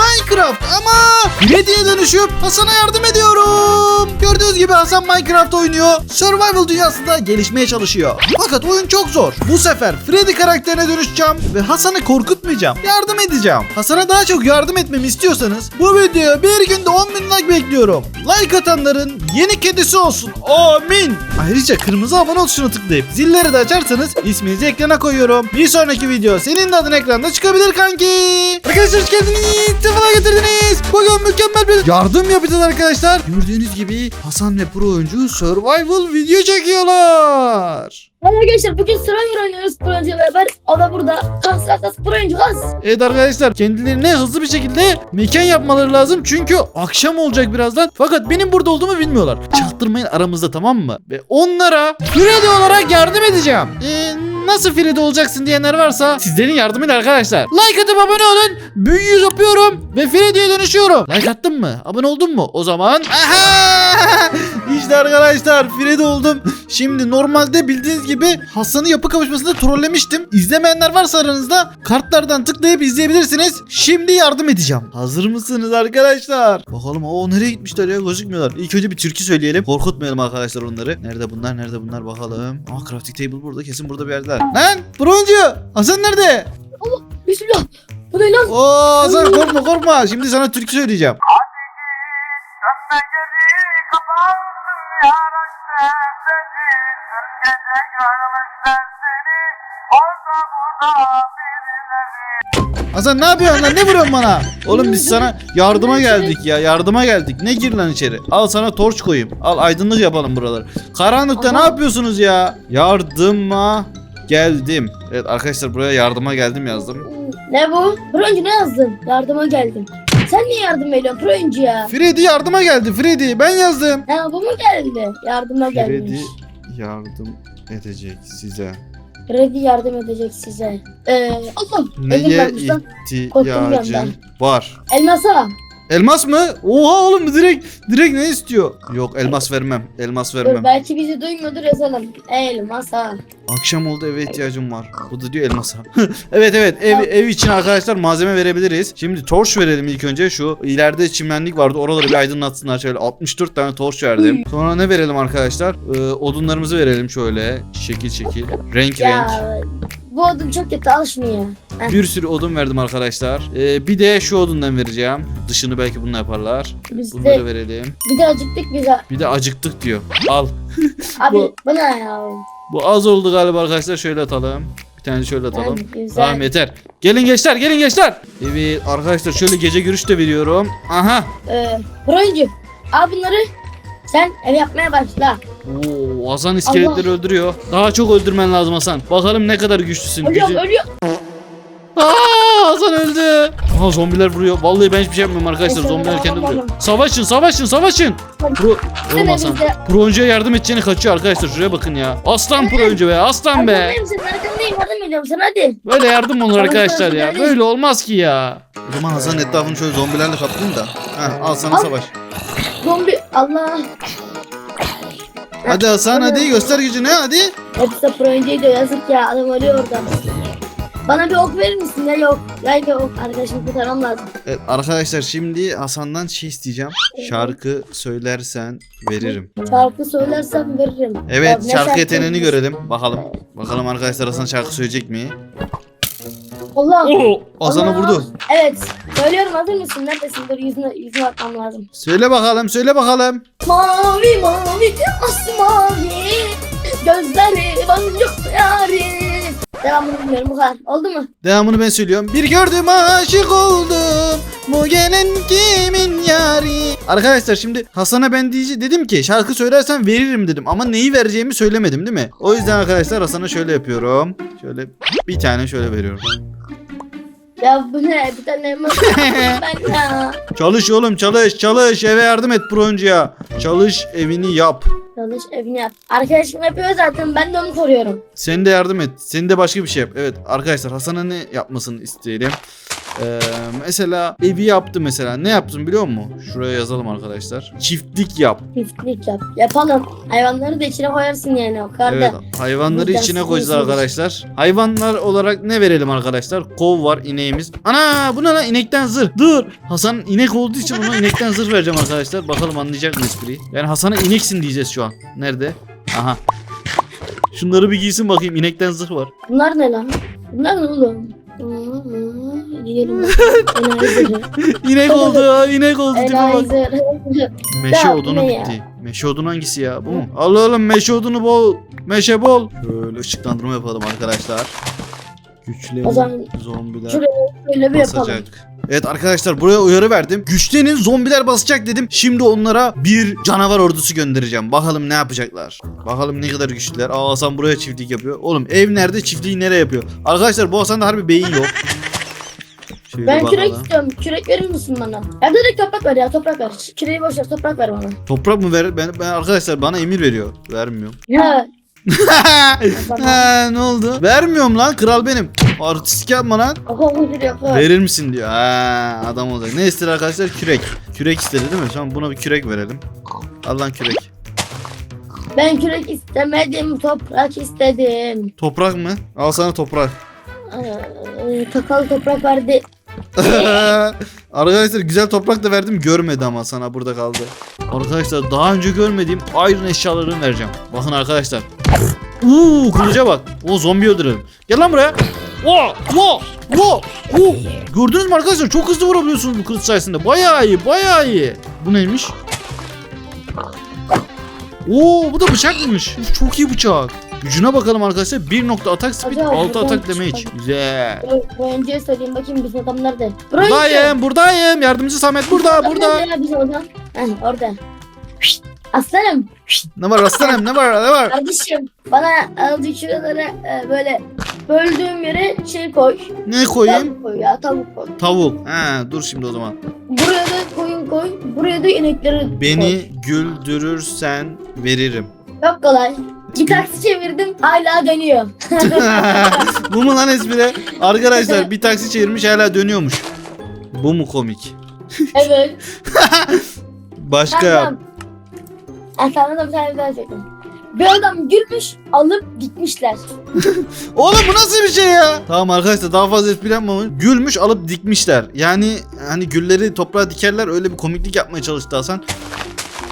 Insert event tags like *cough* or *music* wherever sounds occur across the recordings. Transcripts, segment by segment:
Minecraft ama Freddy'ye dönüşüp Hasan'a yardım ediyorum. Gördüğünüz gibi Hasan Minecraft oynuyor. Survival dünyasında gelişmeye çalışıyor. Fakat oyun çok zor. Bu sefer Freddy karakterine dönüşeceğim ve Hasan'ı korkutmayacağım. Yardım edeceğim. Hasan'a daha çok yardım etmemi istiyorsanız bu videoya bir günde 10 bin like bekliyorum. Like atanların yeni kedisi olsun. Amin. Ayrıca kırmızı abone tuşuna tıklayıp zilleri de açarsanız isminizi ekrana koyuyorum. Bir sonraki video senin de adın ekranda çıkabilir kanki. Arkadaşlar hoş geldiniz. Sefalar getirdiniz. Bugün mükemmel bir yardım yapacağız arkadaşlar. Gördüğünüz gibi Hasan ve pro oyuncu survival video çekiyorlar. Arkadaşlar bugün Survivor oynuyoruz Pro oyuncu beraber. O da burada. Kas kas kas Pro oyuncu kas. Evet arkadaşlar kendilerine hızlı bir şekilde mekan yapmaları lazım çünkü akşam olacak birazdan. Fakat benim burada olduğumu bilmiyorlar. Çaktırmayın aramızda tamam mı? Ve onlara Freddy olarak yardım edeceğim. Ee, nasıl Freddy olacaksın diyenler varsa sizlerin yardımıyla arkadaşlar. Like atıp abone olun. Büyüyü yapıyorum ve Freddy'ye dönüşüyorum. Like attın mı? Abone oldun mu? O zaman Aha! *laughs* İşte arkadaşlar Freddy oldum. Şimdi normalde bildiğiniz gibi Hasan'ı yapı kavuşmasında trollemiştim. İzlemeyenler varsa aranızda kartlardan tıklayıp izleyebilirsiniz. Şimdi yardım edeceğim. Hazır mısınız arkadaşlar? Bakalım o nereye gitmişler ya gözükmüyorlar. İlk önce bir türkü söyleyelim. Korkutmayalım arkadaşlar onları. Nerede bunlar nerede bunlar bakalım. Aa crafting table burada kesin burada bir yerdeler. Lan broncu Hasan nerede? Bismillah. Bu ne lan? Oo Hasan korkma korkma. Şimdi sana türkü söyleyeceğim. Hasan ne yapıyorsun lan ne vuruyorsun bana? Oğlum biz sana yardıma geldik ya yardıma geldik. Ne gir lan içeri? Al sana torç koyayım. Al aydınlık yapalım buraları. Karanlıkta ne Aha. yapıyorsunuz ya? Yardıma geldim. Evet arkadaşlar buraya yardıma geldim yazdım. Ne bu? Pro oyuncu ne yazdın? Yardıma geldim. Sen niye yardım ediyorsun Pro oyuncu ya? Freddy yardıma geldi Freddy ben yazdım. Ha bu mu geldi? Yardıma Freddy gelmiş. yardım edecek size. Freddy yardım edecek size. Ee, Allah. Elim Neye varmış lan. Korktum bir ihtiyacın yandan. var? Elmasa. Elmas mı? Oha oğlum direkt direkt ne istiyor? Yok elmas vermem. Elmas vermem. Dur belki bizi duymuyordur yazalım. Elmasa. Akşam oldu eve ihtiyacım var. Bu da diyor elmasa. *laughs* evet evet ev, ev için arkadaşlar malzeme verebiliriz. Şimdi torç verelim ilk önce. Şu ileride çimenlik vardı. Oraları bir aydınlatsınlar. Şöyle 64 tane torç verdim. Sonra ne verelim arkadaşlar? Ee, odunlarımızı verelim şöyle. Şekil şekil. Renk renk. Bu odun çok kötü al şunu ya. Heh, Bir sürü odun verdim arkadaşlar. Ee, bir de şu odundan vereceğim. Dışını belki bununla yaparlar. biz Bunları de verelim. bir de acıktık biz. ha. Bir de acıktık diyor. Al. *laughs* Abi Bu- bu, ne ya? Bu az oldu galiba arkadaşlar. Şöyle atalım. Bir tane şöyle atalım. Ha, güzel. Tamam yeter. Gelin gençler gelin gençler. Evet arkadaşlar şöyle gece görüş de veriyorum. Aha. Ee, Pro oyuncu al bunları. Sen ev yapmaya başla. Oo, Hasan iskeletleri öldürüyor. Daha çok öldürmen lazım Hasan. Bakalım ne kadar güçlüsün. Ölüyorum Gücü... ölüyorum. Aa, Hasan öldü. Aha zombiler vuruyor. Vallahi ben hiçbir şey yapmıyorum arkadaşlar. Zombiler kendi vuruyor. Savaşın savaşın savaşın. Pro... Oğlum Hasan. Pro oyuncuya yardım edeceğini kaçıyor arkadaşlar. Şuraya bakın ya. Aslan pro oyuncu be aslan be. Böyle yardım mı olur arkadaşlar ya. Böyle olmaz ki ya. O zaman Hasan'ın etrafını şöyle zombilerle kaplayayım da. Heh, al sana savaş. Zombi Allah. Hadi Hasan hadi göster gücünü hadi. Hepsi pro oyuncuydu yazık ya adam ölüyor orada. Bana bir ok verir misin? Ya yok. Ya bir ok. Arkadaşımı kurtarmam lazım. Evet, arkadaşlar şimdi Hasan'dan şey isteyeceğim. Şarkı söylersen veririm. Şarkı söylersem veririm. Ya Evet ne şarkı yeteneğini görelim. Bakalım. Bakalım arkadaşlar Hasan şarkı söyleyecek mi? Allah. Oo. Hasan'ı Allah. vurdu. Evet. Söylüyorum hazır mısın? Neredesin? Dur yüzüne, yüzüne bakmam lazım. Söyle bakalım söyle bakalım. Mavi mavi masmavi Gözleri boncuk yari Devamını bilmiyorum bu kadar. Oldu mu? Devamını ben söylüyorum. Bir gördüm aşık oldum. Bu gelen kimin yari? Arkadaşlar şimdi Hasan'a ben diyece dedim ki şarkı söylersen veririm dedim ama neyi vereceğimi söylemedim değil mi? O yüzden arkadaşlar Hasan'a şöyle yapıyorum. Şöyle bir tane şöyle veriyorum. Ya bu ne? Bir tane elmas *laughs* ben ya. Çalış oğlum çalış çalış eve yardım et pro oyuncuya. Çalış evini yap. Çalış evini yap. Arkadaşım yapıyor zaten ben de onu koruyorum. Sen de yardım et. Sen de başka bir şey yap. Evet arkadaşlar Hasan'a ne yapmasını isteyelim. Ee, mesela evi yaptı mesela. Ne yaptın biliyor musun? Şuraya yazalım arkadaşlar. Çiftlik yap. Çiftlik yap. Yapalım. Hayvanları da içine koyarsın yani o kadar Evet da. hayvanları Buradan içine koyacağız arkadaşlar. Hayvanlar olarak ne verelim arkadaşlar? Kov var ineğimiz. Ana bu ne lan inekten zırh. Dur. Hasan inek olduğu için ona inekten zırh vereceğim arkadaşlar. Bakalım anlayacak mı espriyi? Yani Hasan'a ineksin diyeceğiz şu an. Nerede? Aha. Şunları bir giysin bakayım inekten zırh var. Bunlar ne lan? Bunlar ne oğlum? Aa. Enayi zırhı. İnek oldu, inek oldu tipe bak. Meşe Ya, odunu ne ya? bitti. Meşe odunu hangisi ya? Bu mu? Al oğlum meşe odunu bol. Meşe bol. Böyle ışıklandırma yapalım arkadaşlar. Güçlerin O zaman zombiler Böyle bir yapalım. basacak. Evet arkadaşlar buraya uyarı verdim. Güçlenin zombiler basacak dedim. Şimdi onlara bir canavar ordusu göndereceğim. Bakalım ne yapacaklar. Bakalım ne kadar güçlüler. Aa Hasan buraya çiftlik yapıyor. Oğlum ev nerede çiftliği nereye yapıyor? Arkadaşlar bu Hasan'da harbi beyin yok. Şöyle Ben kürek bakalım. istiyorum. Kürek verir misin bana? Ya direkt toprak ver ya toprak ver. Küreği boş ver toprak ver bana. Toprak mı ver? Ben, ben arkadaşlar bana emir veriyor. Vermiyorum. Ya. *laughs* ha, ne oldu? Vermiyorum lan kral benim. Artistik yapma lan. Verir misin diyor. Ha, adam olacak. Ne ister arkadaşlar? Kürek. Kürek istedi değil mi? Tamam buna bir kürek verelim. Al lan kürek. Ben kürek istemedim toprak istedim. Toprak mı? Al sana toprak. Ee, Takalı toprak verdi. *laughs* arkadaşlar güzel toprak da verdim görmedi ama sana burada kaldı. Arkadaşlar daha önce görmediğim iron eşyalarını vereceğim. Bakın arkadaşlar. Uuu kılıca bak. O zombi öldürelim. Gel lan buraya. Oo, oo, oo, oo. Gördünüz mü arkadaşlar? Çok hızlı vurabiliyorsunuz bu kılıç sayesinde. Bayağı iyi, bayağı iyi. Bu neymiş? Oo, bu da bıçakmış. Çok iyi bıçak. Gücüne bakalım arkadaşlar. 1 nokta atak speed, Acayip, 6 atak güzel. damage. Güzel. Bu oyuncuya söyleyeyim bakayım bizim adam nerede? Bronze. Buradayım, buradayım. Yardımcı Samet burada, burada. bizim adam? Heh, orada. Şşt, Aslanım. Ne var aslanım, ne var, ne var? Kardeşim bana azıcık şuralara e, böyle böldüğüm yere şey koy. Ne koyayım? Tavuk koy ya tavuk koy. Tavuk. He, dur şimdi o zaman. Buraya da koyun koy. Buraya da inekleri koy. Beni güldürürsen veririm. Çok kolay. Bir taksi çevirdim hala dönüyor. *laughs* Bu mu lan espri? Arkadaşlar *laughs* bir taksi çevirmiş hala dönüyormuş. Bu mu komik? evet. *laughs* Başka yap. Tamam. Ha, sana da bir tane daha söyleyeyim. Bir adam gülmüş alıp dikmişler. Oğlum bu nasıl bir şey ya? Tamam arkadaşlar daha fazla espri yapmamış. Gülmüş alıp dikmişler. Yani hani gülleri toprağa dikerler öyle bir komiklik yapmaya çalıştı Hasan.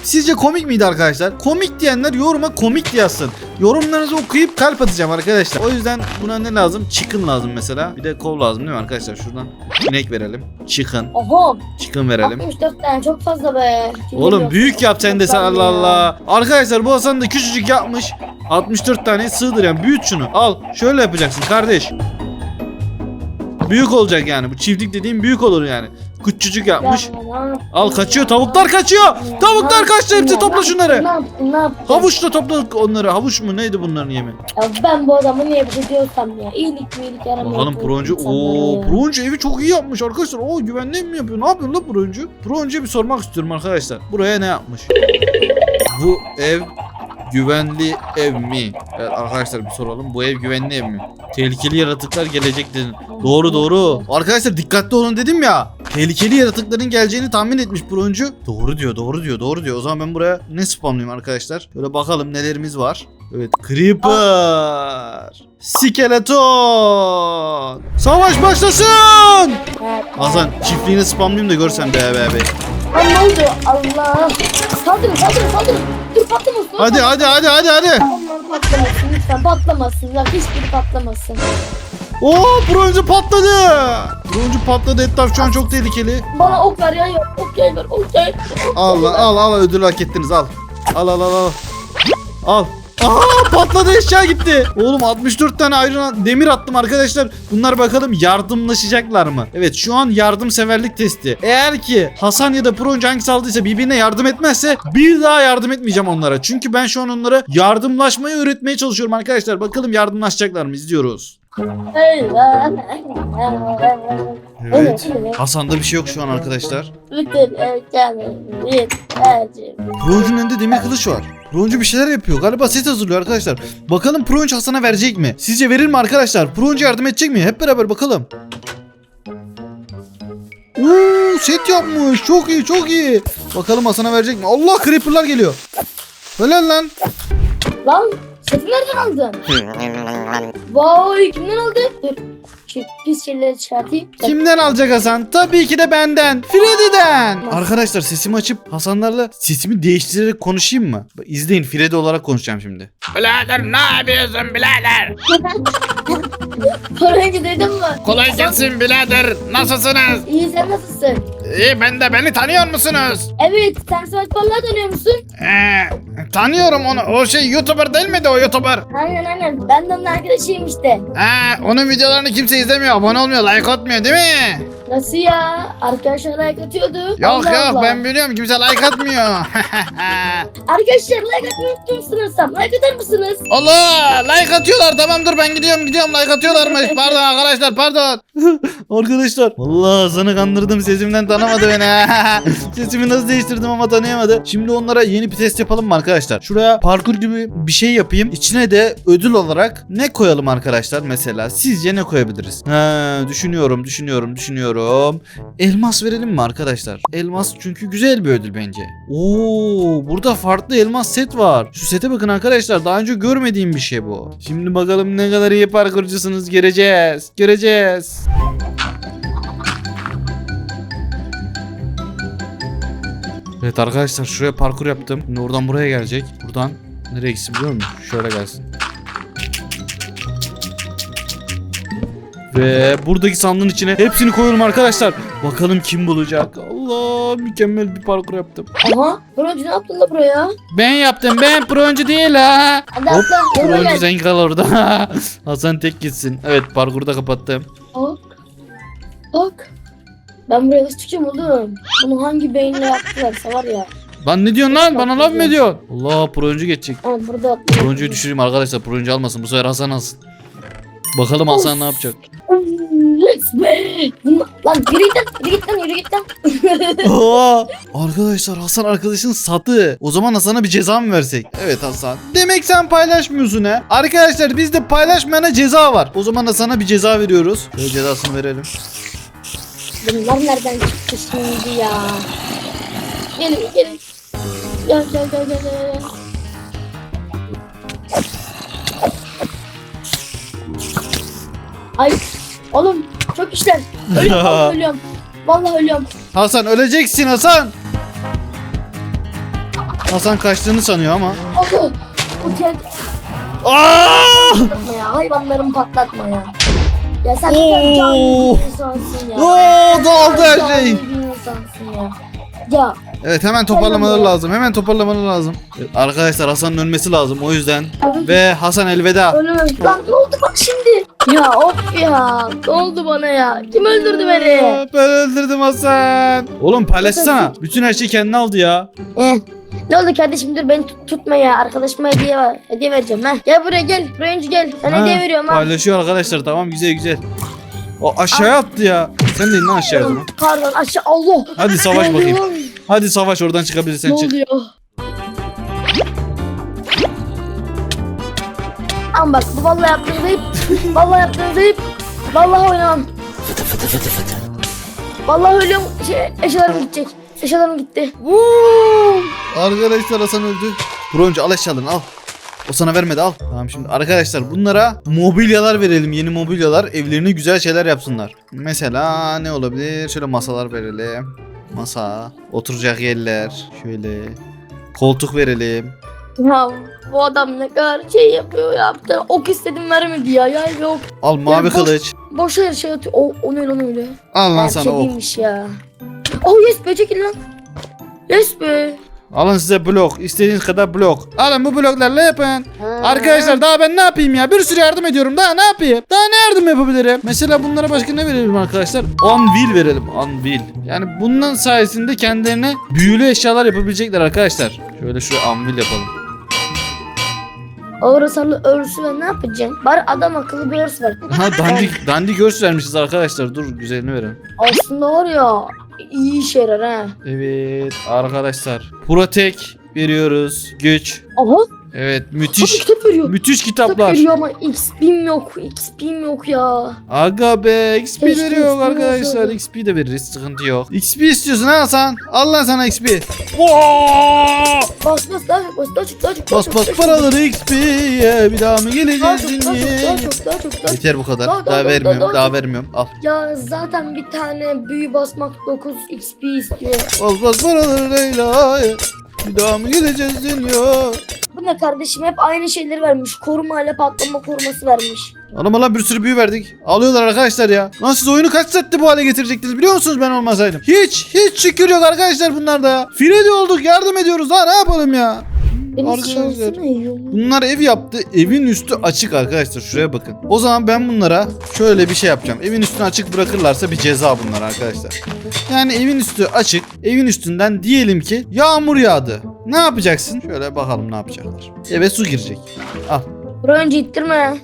Sizce komik miydi arkadaşlar? Komik diyenler yoruma komik yazsın. Yorumlarınızı okuyup kalp atacağım arkadaşlar. O yüzden buna ne lazım? Chicken lazım mesela. Bir de kov lazım değil mi arkadaşlar? Şuradan inek verelim. Chicken. Oho. Chicken verelim. 64 tane çok fazla be. Oğlum büyük yap sen de sen Allah Allah. Arkadaşlar bu Hasan da küçücük yapmış. 64 tane sığdır yani büyüt şunu. Al şöyle yapacaksın kardeş. Büyük olacak yani bu çiftlik dediğim büyük olur yani. Küçücük yapmış. Al kaçıyor tavuklar kaçıyor. Tavuklar kaçtı hepsi topla şunları. Havuçla topla onları. Havuç mu neydi bunların yemi? Ya ben bu adamı niye bir diyorsam ya. İyilik mi iyilik yaramıyor. Bakalım insanlara Oo ya. Broncu evi çok iyi yapmış arkadaşlar. Oo güvenli mi yapıyor? Ne yapıyor lan Broncu? Broncu'ya bir sormak istiyorum arkadaşlar. Buraya ne yapmış? Bu ev güvenli ev mi? Evet arkadaşlar bir soralım. Bu ev güvenli ev mi? Tehlikeli yaratıklar gelecek dedin. Doğru doğru. Arkadaşlar dikkatli olun dedim ya. Tehlikeli yaratıkların geleceğini tahmin etmiş Broncu. Doğru diyor doğru diyor doğru diyor. O zaman ben buraya ne spamlayayım arkadaşlar? Böyle bakalım nelerimiz var. Evet Creeper. Skeleton. Savaş başlasın. Hasan çiftliğini spamlayayım da görsen be be be. Lan ne oldu? Allah. Saldırın saldırın saldırın. Dur patlamasın. Hadi hadi hadi hadi hadi. Patlamasın lütfen patlamasın. Ya hiçbiri patlamasın. Oo bronzu patladı. Bronzu patladı. Etraf şu an çok tehlikeli. Bana ok ver ya yok. Ok ver ok yay. Al lan al al ödül hak ettiniz al. Al al al al. Al. Aha patladı eşya gitti. Oğlum 64 tane ayrı demir attım arkadaşlar. Bunlar bakalım yardımlaşacaklar mı? Evet şu an yardımseverlik testi. Eğer ki Hasan ya da Proncu hangisi aldıysa birbirine yardım etmezse bir daha yardım etmeyeceğim onlara. Çünkü ben şu an onlara yardımlaşmayı öğretmeye çalışıyorum arkadaşlar. Bakalım yardımlaşacaklar mı? İzliyoruz. Evet. Hasan'da bir şey yok şu an arkadaşlar. Broncu'nun elinde demir kılıç var. Broncu bir şeyler yapıyor. Galiba set hazırlıyor arkadaşlar. Bakalım Broncu Hasan'a verecek mi? Sizce verir mi arkadaşlar? Broncu yardım edecek mi? Hep beraber bakalım. Oo, set yapmış. Çok iyi çok iyi. Bakalım Hasan'a verecek mi? Allah creeper'lar geliyor. Helal lan. Lan nereden aldın? Vay kimden aldın? Dur. Pis şeyleri çıkartayım. Kimden alacak Hasan? Tabii ki de benden. Freddy'den. Arkadaşlar sesimi açıp Hasanlarla sesimi değiştirerek konuşayım mı? Bak, İzleyin Freddy olarak konuşacağım şimdi. Birader ne yapıyorsun birader? Koraycı duydun mu? Kolay gelsin birader. Nasılsınız? İyi sen nasılsın? İyi ben de beni tanıyor musunuz? Evet sen Savaş Parlağı tanıyor musun? Ee, tanıyorum onu. O şey YouTuber değil miydi o YouTuber? Aynen aynen ben de onun arkadaşıyım işte. Ee, onun videolarını kimse izlemiyor. Abone olmuyor, like atmıyor değil mi? Nasıl ya? Arkadaşlar like atıyordu. Yok Allah yok Allah. ben biliyorum kimse like atmıyor. *laughs* Arkadaşlar like unuttum sanırsam. Like atar mısınız? Allah like atıyorlar tamam dur ben gidiyorum gidiyorum like atıyorlarmış. *laughs* Pardon arkadaşlar pardon. *laughs* Arkadaşlar vallahi Hasan'ı kandırdım sesimden tanımadı beni. *laughs* Sesimi nasıl değiştirdim ama tanıyamadı. Şimdi onlara yeni bir test yapalım mı arkadaşlar? Şuraya parkur gibi bir şey yapayım. İçine de ödül olarak ne koyalım arkadaşlar mesela? Sizce ne koyabiliriz? Ha, düşünüyorum, düşünüyorum, düşünüyorum. Elmas verelim mi arkadaşlar? Elmas çünkü güzel bir ödül bence. Oo, burada farklı elmas set var. Şu sete bakın arkadaşlar. Daha önce görmediğim bir şey bu. Şimdi bakalım ne kadar iyi parkurcusunuz göreceğiz. Göreceğiz. Evet arkadaşlar şuraya parkur yaptım. Şimdi oradan buraya gelecek. Buradan nereye gitsin biliyor musun? Şöyle gelsin. Ve buradaki sandığın içine hepsini koyuyorum arkadaşlar. Bakalım kim bulacak. Allah mükemmel bir parkur yaptım. Aha. Koraycı ne yaptın da buraya? Ben yaptım ben pro oyuncu değil ha. Hadi Hop atla. sen kal orada. *laughs* Hasan tek gitsin. Evet parkuru da kapattım. Bak. Bak. Ben buraya nasıl çıkacağım oğlum? Bunu hangi beyinle yaptılarsa var ya. Lan ne diyorsun lan? Bana laf mı ediyorsun? Allah pro oyuncu geçecek. Ama burada Pro oyuncuyu düşüreyim arkadaşlar. Pro oyuncu almasın. Bu sefer Hasan alsın. Bakalım Hasan ne yapacak. Be. Lan yürü git lan. Yürü git lan. Yürü git lan. *laughs* *laughs* Aa, arkadaşlar Hasan arkadaşın sattı. O zaman Hasan'a bir ceza mı versek? Evet Hasan. Demek sen paylaşmıyorsun ha. Arkadaşlar bizde paylaşmayana ceza var. O zaman Hasan'a bir ceza veriyoruz. Şöyle cezasını verelim. Bunlar nereden çıktı şimdi ya? Gelin gelin. Gel gel gel gel gel. Ay oğlum çok işler. Ölüyorum *laughs* vallahi ölüyorum. Vallahi ölüyorum. Hasan öleceksin Hasan. Hasan kaçtığını sanıyor ama. Bu kez Aa! patlatma ya. Hayvanlarımı patlatma ya. Ya sen Oo. cani bir insansın ya. Oo, dağıldı her şey. bir insansın ya. Ya Evet hemen toparlamaları lazım. Hemen toparlamaları lazım. Evet, arkadaşlar Hasan'ın ölmesi lazım o yüzden. Ve Hasan elveda. Ölüm. Lan ne oldu bak şimdi? Ya of ya. Ne oldu bana ya? Kim öldürdü beni? Ben öldürdüm Hasan. Oğlum paylaşsana. Bütün her şeyi kendine aldı ya. Eh. Ne oldu kardeşim dur beni tut- tutma ya. Arkadaşıma hediye var. Hediye vereceğim ha. Gel buraya gel. Buraya önce gel. Sana Ha, hediye veriyorum ha. Paylaşıyor arkadaşlar tamam güzel güzel. O aşağıya attı ya. Sen de in lan aşağıya o zaman. Pardon aşağı Allah. Hadi savaş bakayım. Hadi savaş oradan çıkabilirsen Ne çık. oluyor? Ama bak bu vallahi yaptığınız ayıp. *laughs* vallahi yaptığınız ayıp. Vallahi oynamam. Vallahi ölüyorum. Şey, eşyalarım gidecek. Eşyalarım gitti. Arkadaşlar Hasan öldü. Broncu al eşyalarını al. O sana vermedi al. Tamam şimdi arkadaşlar bunlara mobilyalar verelim. Yeni mobilyalar. Evlerine güzel şeyler yapsınlar. Mesela ne olabilir? Şöyle masalar verelim. Masa. Oturacak yerler. Şöyle. Koltuk verelim. Ya bu adam ne kadar şey yapıyor yaptı. Ok istedim vermedi ya. Ya yok. Al mavi boş- kılıç. Boş her şey atıyor. O, o ne lan öyle? Al lan sana şey o. değilmiş ya. Oh yes be çekil lan. Yes be. Alın size blok. İstediğiniz kadar blok. Alın bu bloklarla yapın. Arkadaşlar daha ben ne yapayım ya? Bir sürü yardım ediyorum. Daha ne yapayım? Daha ne yardım yapabilirim? Mesela bunlara başka ne verelim arkadaşlar? Anvil verelim. Anvil. Yani bundan sayesinde kendilerine büyülü eşyalar yapabilecekler arkadaşlar. Şöyle şuraya anvil yapalım. Ağır hasarlı örsü ve ne yapacaksın? Bari adam akıllı bir örs ver. Ha dandik dandik örs vermişiz arkadaşlar. Dur güzelini verelim. Aslında var ya iyi işe yarar ha. Evet arkadaşlar. Protek veriyoruz. Güç. Aha Evet Abi müthiş. kitap veriyor. Müthiş Kitap kitaplar. veriyor ama XP'm yok. XP'm yok ya. Aga be XP Keşke veriyor XP arkadaşlar. olsaydı. XP de veririz sıkıntı yok. XP istiyorsun ha Hasan? Al lan sana XP. Oo! Bas bas daha çok bas daha çok daha çok. daha Bas çok, bas daha çok. paraları XP'ye bir daha mı Daha geleceğiz çok daha çok daha çok daha çok daha çok. Yeter bu kadar. Daha- daha- Daha daha- vermiyorum. daha- Daha vermiyorum. Al. Ya zaten bir tane büyü basmak 9 XP istiyor. Bas bas paraları Leyla. Bir daha mı geleceğiz dünya? Bu ne kardeşim hep aynı şeyleri vermiş. Koruma ile patlama koruması vermiş. Anam lan bir sürü büyü verdik. Alıyorlar arkadaşlar ya. Lan siz oyunu kaç saatte bu hale getirecektiniz biliyor musunuz ben olmasaydım? Hiç hiç şükür yok arkadaşlar bunlarda ya. Freddy olduk yardım ediyoruz ha ne yapalım ya. Deniz Arkadaşlar. Bunlar ev yaptı. Evin üstü açık arkadaşlar. Şuraya bakın. O zaman ben bunlara şöyle bir şey yapacağım. Evin üstünü açık bırakırlarsa bir ceza bunlar arkadaşlar. Yani evin üstü açık. Evin üstünden diyelim ki yağmur yağdı. Ne yapacaksın? Şöyle bakalım ne yapacaklar. Eve su girecek. Al. Buraya önce ittirme.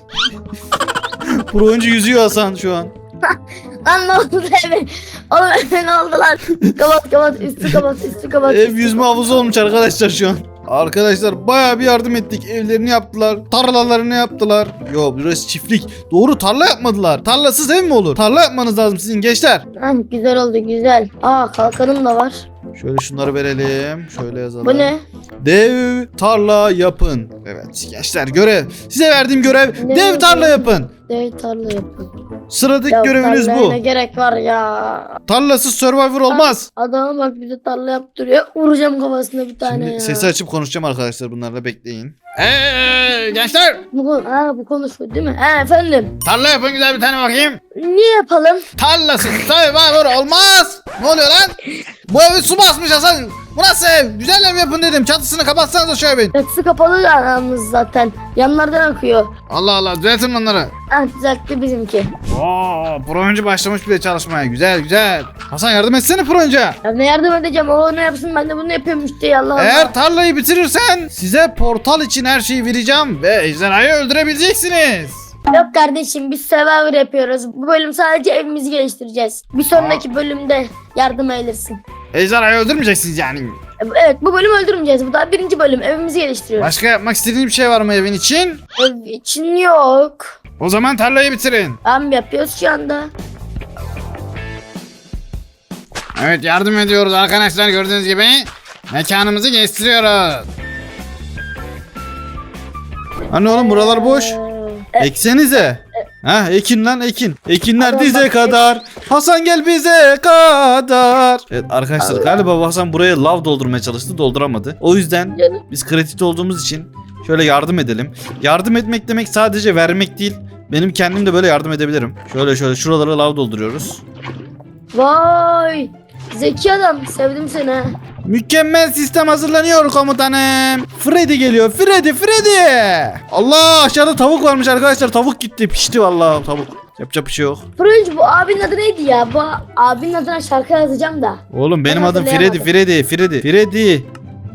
*laughs* Pro oyuncu yüzüyor Hasan şu an. *laughs* Lan ne oldu eve? Oğlum *laughs* ne oldu lan? kapat kapat üstü kapat üstü kapat. Ev üstü yüzme kapat. havuzu olmuş arkadaşlar şu an. Arkadaşlar bayağı bir yardım ettik. Evlerini yaptılar. Tarlalarını yaptılar. Yo burası çiftlik. Doğru tarla yapmadılar. Tarlasız ev mi olur? Tarla yapmanız lazım sizin gençler. Ha, güzel oldu güzel. Aa kalkanım da var. Şöyle şunları verelim. Şöyle yazalım. Bu ne? Dev tarla yapın. Evet gençler görev. Size verdiğim görev Ne dev tarla yapın. Dev tarla yapın. Sıradaki Ya göreviniz bu. Ne gerek var ya? Tarlasız survivor olmaz. Adama bak bize tarla yaptırıyor. Vuracağım kafasına bir tane Şimdi ya. sesi açıp konuşacağım arkadaşlar bunlarla bekleyin. Eee gençler Bu, konu- ha, bu konuşuyor değil mi? Ha efendim. tarla yapın güzel bir tane bakayım. Niye yapalım? Tarlasız survivor olmaz. Ne oluyor lan? Bu evi su basmış Hasan. Bu nasıl ev? Güzel ev yapın dedim. Çatısını kapatsanıza şu evin. Çatısı kapalı yalnız zaten. Yanlardan akıyor. Allah Allah düzeltin bunları. Ha düzeltti bizimki. Oo, pro oyuncu başlamış bile çalışmaya. Güzel güzel. Hasan yardım etsene pro oyuncuya. Ya ne yardım edeceğim? O ne yapsın ben de bunu yapıyorum işte Allah Allah. Eğer tarlayı bitirirsen size portal için her şeyi vereceğim ve ejderhayı öldürebileceksiniz. Yok kardeşim biz Survivor yapıyoruz. Bu bölüm sadece evimizi geliştireceğiz. Bir sonraki bölümde yardım eylersin. Ejderhayı öldürmeyeceksiniz yani. E, Evet bu bölüm öldürmeyeceğiz. Bu daha birinci bölüm. Evimizi geliştiriyoruz. Başka yapmak istediğin bir şey var mı evin için? Ev için yok. O zaman tarlayı bitirin. Tamam yapıyoruz şu anda. Evet yardım ediyoruz arkadaşlar gördüğünüz gibi. Mekanımızı geliştiriyoruz. Hani oğlum buralar boş. Ee, Eksenize. Ha ekin lan ekin. Ekinler Adam dize bak- kadar. Hasan gel bize kadar. Evet arkadaşlar galiba Hasan buraya lav doldurmaya çalıştı dolduramadı. O yüzden biz kritik olduğumuz için şöyle yardım edelim. Yardım etmek demek sadece vermek değil. Benim kendim de böyle yardım edebilirim. Şöyle şöyle şuralara lav dolduruyoruz. Vay. Zeki adam. Sevdim seni. Mükemmel sistem hazırlanıyor komutanım. Freddy geliyor. Freddy, Freddy. Allah aşağıda tavuk varmış arkadaşlar. Tavuk gitti. Pişti vallahi tavuk. Yapacak bir şey yok. Proje bu abinin adı neydi ya? Bu abinin adına şarkı yazacağım da. Oğlum benim Ben adım Freddy, hatırlayamadım. Freddy, Freddy. Freddy.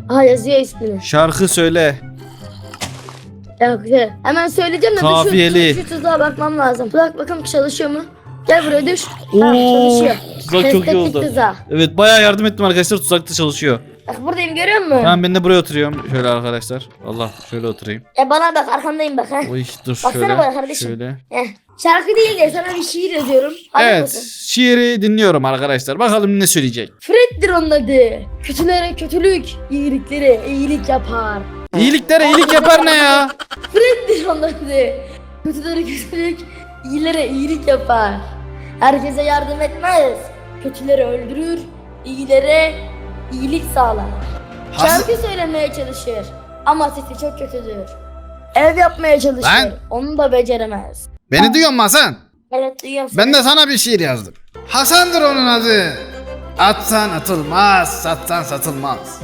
Aha yazıyor ismini. Şarkı söyle. Ya güzel. Hemen söyleyeceğim de dur şu- Kafiyeli. şu, şu tuzağa bakmam lazım. Bak bakalım çalışıyor mu? Gel buraya düş. Oo, Ha, çalışıyor. Tuzak çok iyi oldu. tuzağı. Evet bayağı yardım ettim arkadaşlar. Tuzakta çalışıyor. Bak buradayım görüyor musun? Tamam ben de buraya oturuyorum. Şöyle arkadaşlar. Allah şöyle oturayım. E bana bak arkandayım bak ha. Oy dur Baksana şöyle. bana kardeşim. Şöyle. Şarkı değil de sana bir şiir yazıyorum. Hazır Evet mısın? şiiri dinliyorum arkadaşlar. Bakalım ne söyleyecek. Fred'dir onun adı. Kötülere kötülük, iyiliklere iyilik yapar. İyiliklere iyilik yapar ne ya? Fred'dir onun adı. Kötülere kötülük, iyilere iyilik yapar. Herkese yardım etmez. Kötüleri öldürür, iyilere iyilik sağlar. Has- Şarkı söylemeye çalışır ama sesi çok kötüdür. Ev yapmaya çalışır, Lan! onu da beceremez. Beni duyuyor musun Hasan? Evet duyuyorum Ben de sana bir şiir yazdım. Hasan'dır onun adı. Atsan atılmaz, satsan satılmaz.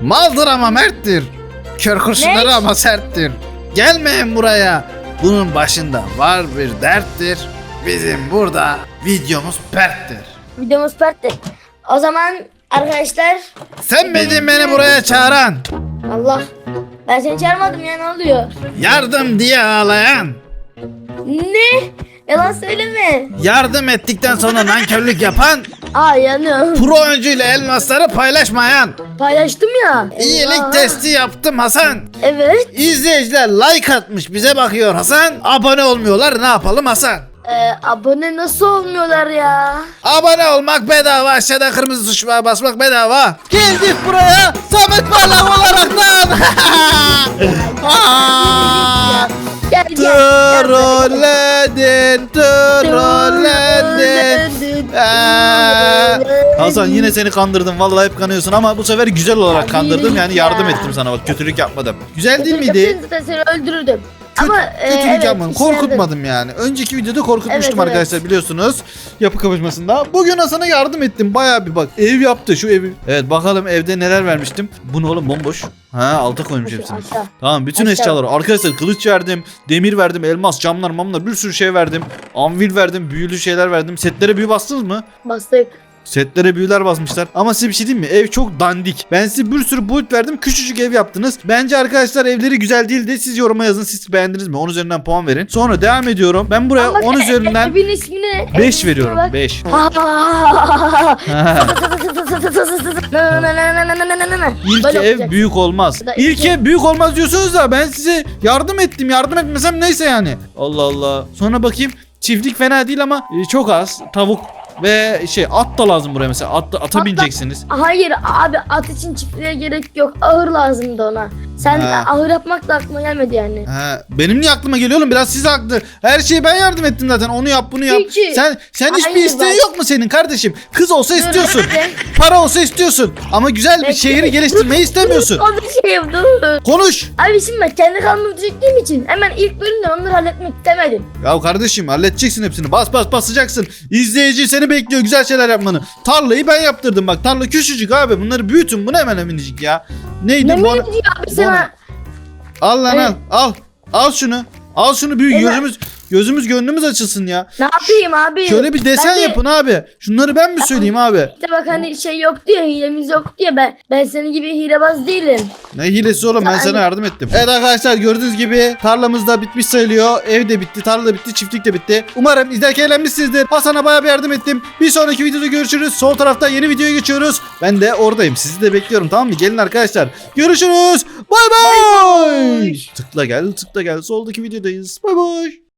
Maldır ama merttir. Kör kurşunları Ne? ama serttir. Gelmeyin buraya. Bunun başında var bir derttir. Bizim burada videomuz perttir. Videomuz pertti. O zaman arkadaşlar Sen miydin beni buraya çağıran? Allah ben seni çağırmadım ya ne oluyor? Yardım diye ağlayan. Ne? Yalan söyleme. Yardım ettikten sonra nankörlük yapan. *laughs* Aa yanıyor. Pro oyuncuyla elmasları paylaşmayan. Paylaştım ya. İyilik Eyvah. testi yaptım Hasan. Evet. İzleyiciler like atmış bize bakıyor Hasan. Abone olmuyorlar ne yapalım Hasan? Ee, abone nasıl olmuyorlar ya? Abone olmak bedava aşağıda kırmızı tuşa basmak bedava. Geldik buraya Samet Parlak olaraktan. *laughs* Gel gel. Trolledin, trolledin. Ee, Hasan yine seni kandırdım. Vallahi hep kanıyorsun ama bu sefer güzel olarak kandırdım. Yani yardım ettim sana bak. Kötülük yapmadım. Güzel değil miydi? yapsaydın zaten seni öldürürdüm. Kötü, Ama e, evet, yaradı. Korkutmadım yani. Önceki videoda korkutmuştum Evet, evet. Arkadaşlar biliyorsunuz yapı kapışmasında. Bugün Hasan'a yardım ettim. Bayağı bir bak. Ev yaptı şu evi. Evet bakalım evde neler vermiştim. Bu ne oğlum bomboş. Ha alta koymuş hepsini. Aşağı. Tamam bütün Aşağı. eşyaları. Arkadaşlar kılıç verdim. Demir verdim. Elmas, camlar, mamlar bir sürü şey verdim. Anvil verdim. Büyülü şeyler verdim. Setlere büyü bastınız mı? Bastık. Setlere büyüler basmışlar. Ama size bir şey diyeyim mi? Ev çok dandik. Ben size bir sürü boyut verdim. Küçücük ev yaptınız. Bence arkadaşlar evleri güzel değildi. Siz yoruma yazın. Siz beğendiniz mi? 10 üzerinden puan verin. Sonra devam ediyorum. Ben buraya Ama bak, 10 e- üzerinden Evin ismini. 5 veriyorum. 5. *laughs* İlk Böyle ev büyük olmaz. Ya da İlk ev büyük olmaz diyorsunuz da ben size yardım ettim. Yardım etmesem neyse yani. Allah Allah. Sonra bakayım. Çiftlik fena değil ama e, çok az. Tavuk ve şey at da lazım buraya mesela. At, ata Hatta- bineceksiniz. Hayır abi at için çiftliğe gerek yok. Ahır lazımdı ona. Sen Ha. ahır yapmak da aklıma gelmedi yani. Ha, benim niye aklıma geliyor oğlum? Biraz siz haklı. Her şeyi ben yardım ettim zaten. Onu yap, bunu yap. Çünkü- Sen sen hiçbir Hayır, isteğin bak. yok mu senin kardeşim? Kız olsa istiyorsun. Bekle. Para olsa istiyorsun. Ama güzel bir Bekle. şehri geliştirmeyi istemiyorsun. O bir dur. Konuş. Abi şimdi ben kendi kanımı düzelttiğim için hemen ilk bölümde onları halletmek istemedim. Ya kardeşim halledeceksin hepsini. Bas bas basacaksın. İzleyici seni bekliyor güzel şeyler yapmanı. Tarlayı ben yaptırdım bak. Tarla küçücük abi. Bunları büyütün. Bu ne hemen minicik ya. Neydi Ne bu? mi diyor abi sana? Al lan al. Al. Al şunu. Al şunu büyü. Evet. Gözümüz gözümüz gönlümüz açılsın ya. Ne yapayım abi? Şöyle bir desen Ben de- yapın abi. Şunları ben mi söyleyeyim abi? İşte bak hani şey yok diye hilemiz yok diye ben ben senin gibi hilebaz değilim. Ne hilesi oğlum ben Yani- sana yardım ettim. Evet arkadaşlar gördüğünüz gibi tarlamız da bitmiş sayılıyor. Ev de bitti, tarla da bitti, çiftlik de bitti. Umarım izlerken eğlenmişsinizdir. Hasan'a bayağı bir yardım ettim. Bir sonraki videoda görüşürüz. Sol tarafta yeni videoya geçiyoruz. Ben de oradayım. Sizi de bekliyorum tamam mı? Gelin arkadaşlar. Görüşürüz. Bay bay. Tıkla gel, tıkla gel. Soldaki videodayız. Bay bay.